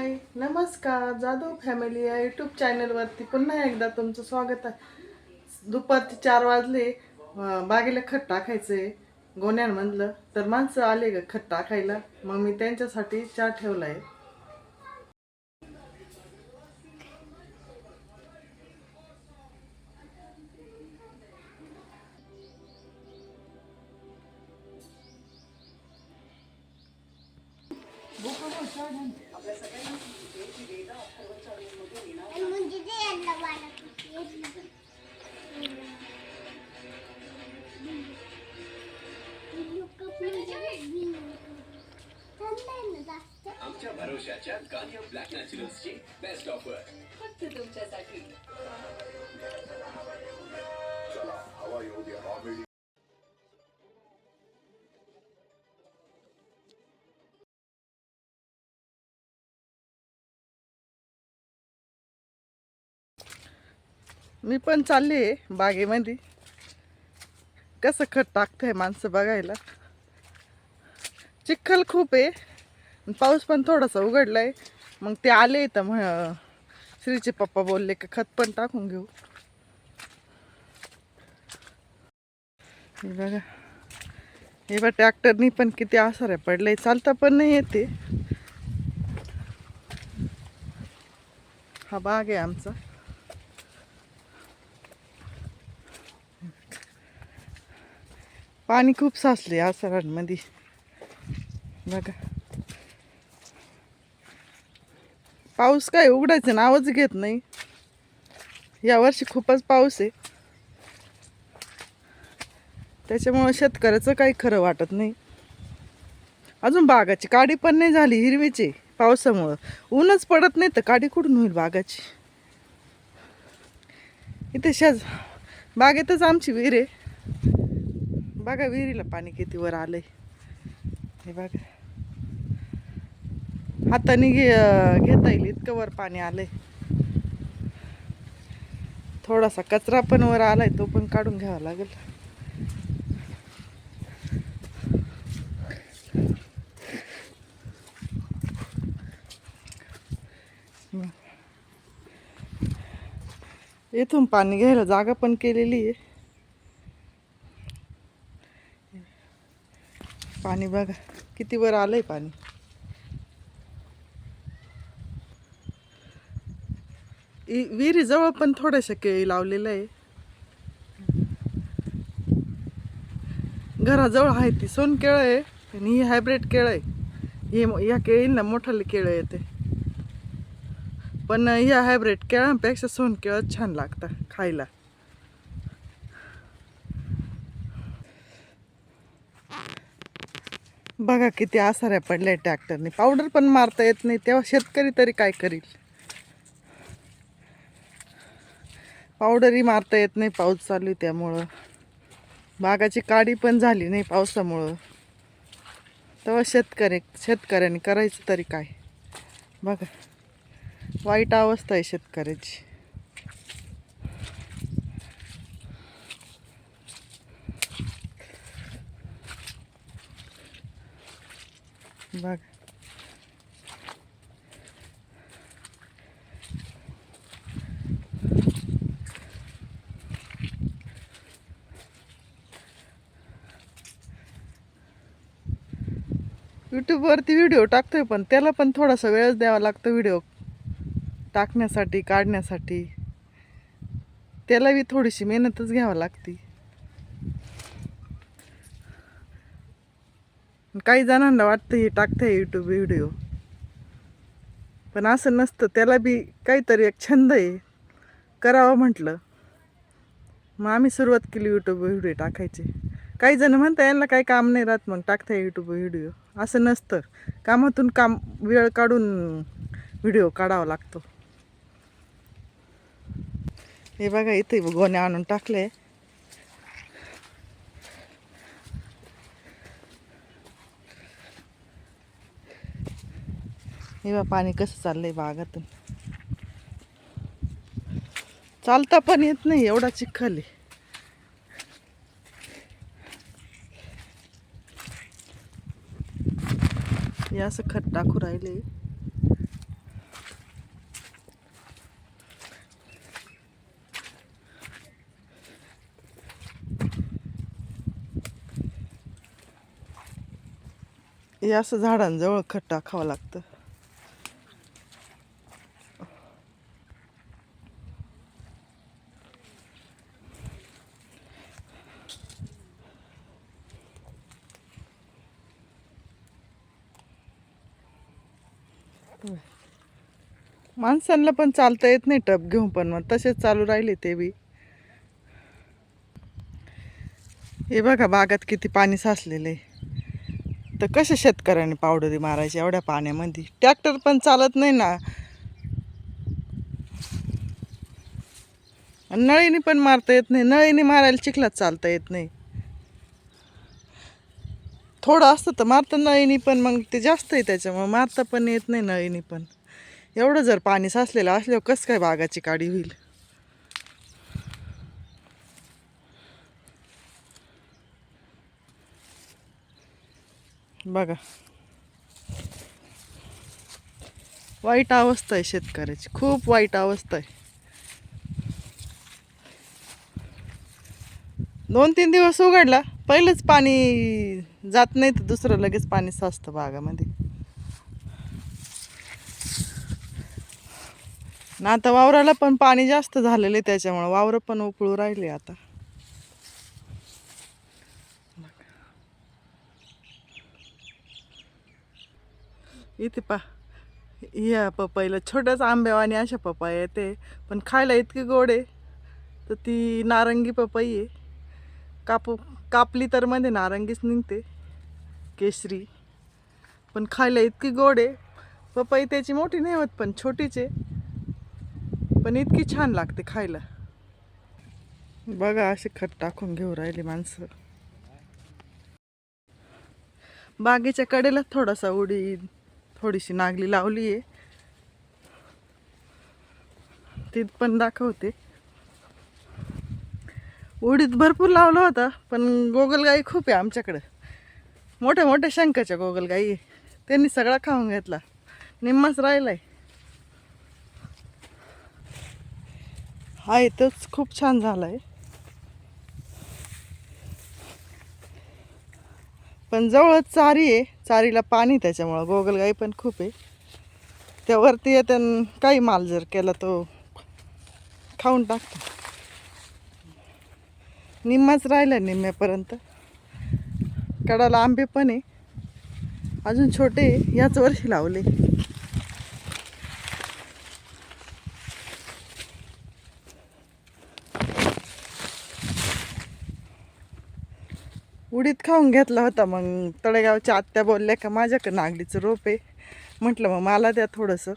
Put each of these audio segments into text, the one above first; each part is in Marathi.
हाय नमस्कार. जाधव फॅमिली या यूट्यूब चॅनलवरती पुन्हा एकदा तुमचं स्वागत आहे. दुपारचे चार वाजले. बागेला खत टाकायचं आहे गोण्यांमधलं तर माणसं आले ग खत टाकायला? मग मी त्यांच्यासाठी चहा ठेवला आहे म्हणजे आमच्या भरोशाच्या ब्लॅक नॅचरल्सची बेस्ट ऑफर फक्त तुमच्यासाठी. मी पण चालले आहे बागेमध्ये. कसं खत टाकतंय माणसं बघायला? चिखल खूप आहे. आणि पाऊस पण थोडासा उघडलाय. मग ते आले तर म्ह श्रीचे पप्पा बोलले की खत पण टाकून घेऊ. हे बघा. हे बघा ट्रॅक्टरनी पण किती आसाऱ्या पडलंय चालता पण नाही येते हा बाग आहे आमचा. पाणी खूप साचले आसारांमध्ये. बघा. पाऊस काय उघडायचं नावच घेत नाही. यावर्षी खूपच पाऊस आहे. त्याच्यामुळं शेतकऱ्याचं काही खरं वाटत नाही. अजून बागाची काडी पण नाही झाली हिरवीची पावसामुळं. ऊनच पडत नाही तर काडी कुठून होईल बागाची? इथे शेज बागेतच आमची विहीर आहे. बघा विहिरीला पाणी किती वर आलंय. हे बघा. हाताने घे घेता येईल. इतकं वर पाणी आलंय. थोडासा कचरा पण वर आलाय तो पण काढून घ्यावा लागेल. इथून पाणी घ्यायला जागा पण केलेली आहे. पाणी बघा किती वर आलंय पाणी. विहिरीजवळ पण थोड्याशा केळी लावलेलं आहे. घराजवळ आहे ती सोन केळं आहे आणि ही हायब्रिड केळं आहे. हे म- या केळींना मोठाले केळं येते. पण ह्या हायब्रिड केळांपेक्षा सोन केळं छान लागतं खायला. बघा किती आसाऱ्या पडल्या ट्रॅक्टरने पावडर पण मारता येत नाही तेव्हा शेतकरी तरी काय करील? पावडरही मारता येत नाही पाऊस चालू आहे त्यामुळं. बागाची काडी पण झाली नाही पावसामुळं. तेव्हा शेतकरी शेतकऱ्यांनी करायचं तरी काय? बघा. वाईट अवस्था आहे शेतकऱ्याची. बघ. यूट्यूबवरती व्हिडिओ टाकतोय पण त्याला पण थोडासा वेळच द्यावा लागतो व्हिडिओ टाकण्यासाठी काढण्यासाठी. त्याला बी थोडीशी मेहनतच घ्यावी लागते. काही जणांना वाटतं हे टाकते यूट्यूब व्हिडिओ पण असं नसतं त्याला बी काहीतरी एक छंद आहे. करावं म्हटलं. मग आम्ही सुरुवात केली यूट्यूब व्हिडिओ टाकायची. काही जण म्हणता यांना काही काम नाही राहत मग टाकता यूट्यूब व्हिडिओ असं नसतं. कामातून काम वेळ काढून व्हिडिओ काढावा लागतो. हे बघा इथे गोणे आणून टाकले हे बा पाणी कसं चाललंय बागातून. चालता पण येत नाही एवढा चिखल आहे. असं खत टाकू राहिले. हे असं झाडांजवळ खत टाकावं लागतं. माणसांना पण चालता येत नाही टप घेऊन पण मग तसेच चालू राहिले ते बी. हे बघा बागात किती पाणी साचलेलं. आहे तर कशा शेतकऱ्याने पावडरी मारायची एवढ्या पाण्यामध्ये? ट्रॅक्टर पण चालत नाही ना. नळीने पण मारता येत नाही. नळीने मारायला चिखलात चालता येत नाही. थोडं असतं तर मारतं नळीने पण मग ते जास्त आहे त्याच्यामुळं मारता पण येत नाही नळीने पण. एवढं जर पाणी साचलेलं असल्यावर कसं काय बागाची काडी होईल? बघा. वाईट अवस्था आहे शेतकऱ्याची. खूप वाईट अवस्था आहे. दोन तीन दिवस उघडला पहिलंच पाणी जात नाही तर दुसरं लगेच पाणी साचतं बागामध्ये. ना आता वावराला पण पाणी जास्त झालेलं आहे त्याच्यामुळं. वावरं पण उकळू राहिले आता. इथे पा या पपईला छोट्याच आंब्यावानी अशा पपई येते. पण खायला इतकी गोड आहे. तर ती नारंगी पपई आहे. कापू कापली तर मध्ये नारंगीच निघते. केशरी. पण खायला इतकी गोड आहे. पपई त्याची मोठी नाही होत पण छोटीच आहे. पण इतकी छान लागते खायला. बघा असे खत टाकून घेऊ राहिली माणसं. बागेच्या कडेला थोडासा उडी थोडीशी नागली लावली आहे ती पण दाखवते. उडीत भरपूर लावलं होतं पण गोगलगाई खूप आहे आमच्याकडं. मोठ्या मोठ्या शंकाच्या गोगलगाई आहे. त्यांनी सगळा खाऊन घेतला. निम्माच राहिलाय. आहे तोच खूप छान झालाय. पण जवळच चारी आहे. चारीला पाणी त्याच्यामुळं. गोगलगाई पण खूप आहे. त्यावरती येते काही माल जर केला तो खाऊन टाकतो. निम्माच राहिला निम्म्यापर्यंत. कडाला आंबे पण आहे. अजून छोटे आहे, याच वर्षी लावले. उडीत खाऊन घेतला होता मग. तळेगावच्या आत्या बोलल्या का माझ्याकडे नागलीचं रोप आहे. म्हटलं मग मला द्या थोडंसं.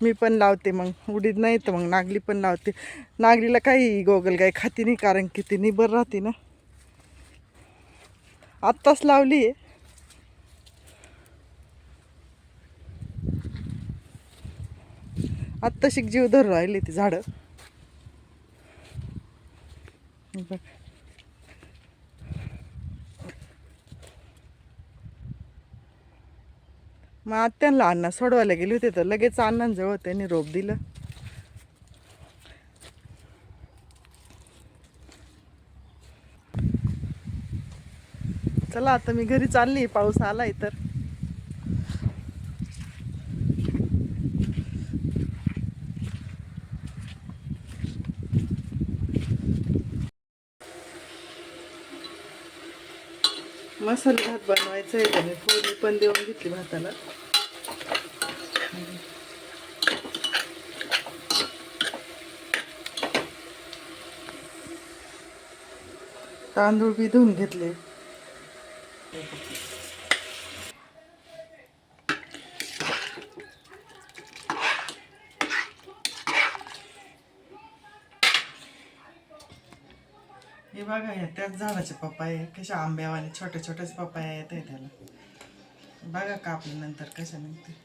मी पण लावते मग. उडीद नाही तर मग नागली पण लावते. नागलीला काही गोगल गाय खाती नाही कारण की ती निबर राहते ना. आत्ताच लावली आहे. आत्ताशिक जीव धरून राहिली ती झाडं. बघ मग आत्यांना अण्णा सोडवायला गेले होते तर लगेच अण्णांजवळ त्यांनी रोप दिलं. चला आता मी घरी चालली पाऊस आलाय तर. मसाले भात बनवायचा आहे त्याने. फोडणी पण देऊन घेतली भाताला. तांदूळ बी धुवून घेतले. बघा या त्याच झाडाचे पपाय कशा आंब्यावाले छोटे छोटेच पप्पा येत आहे त्याला. बघा कापल्यानंतर कशा निघते.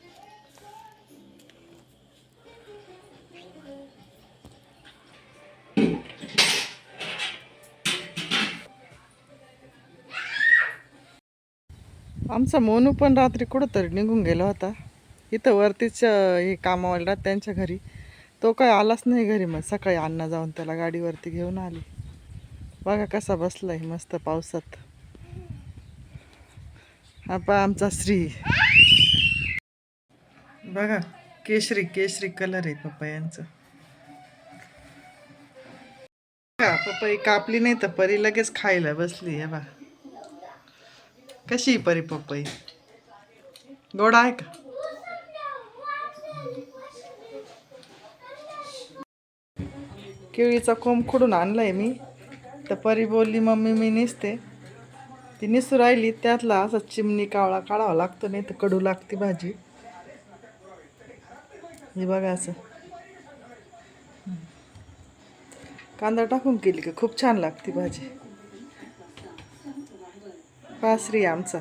आमचा मोनू पण रात्री कुठंतरी निघून गेला होता. इथं वरतीच हे कामावाला त्यांच्या घरी. तो काय आलाच नाही घरी मग. सकाळी अण्णा जाऊन त्याला गाडीवरती घेऊन आली. बघा कसा बसलाय मस्त पावसात. हा पा आमचा श्री. बघा केशरी केशरी कलर आहे पपयांचं बघा पपई कापली नाही तर परी लगेच खायला बसली आहे बा कशी आहे परी पपई गोड आहे का? केळीचा कोंब खुडून आणलाय मी. तर परी बोलली मम्मी मी निसते. ती निसू राहिली. त्यातला असा चिमणी कावळा काढावा लागतो नाही तर कडू लागते भाजी. हे बघा असं. कांदा टाकून केली का? खूप छान लागते भाजी. पासरी आमचा.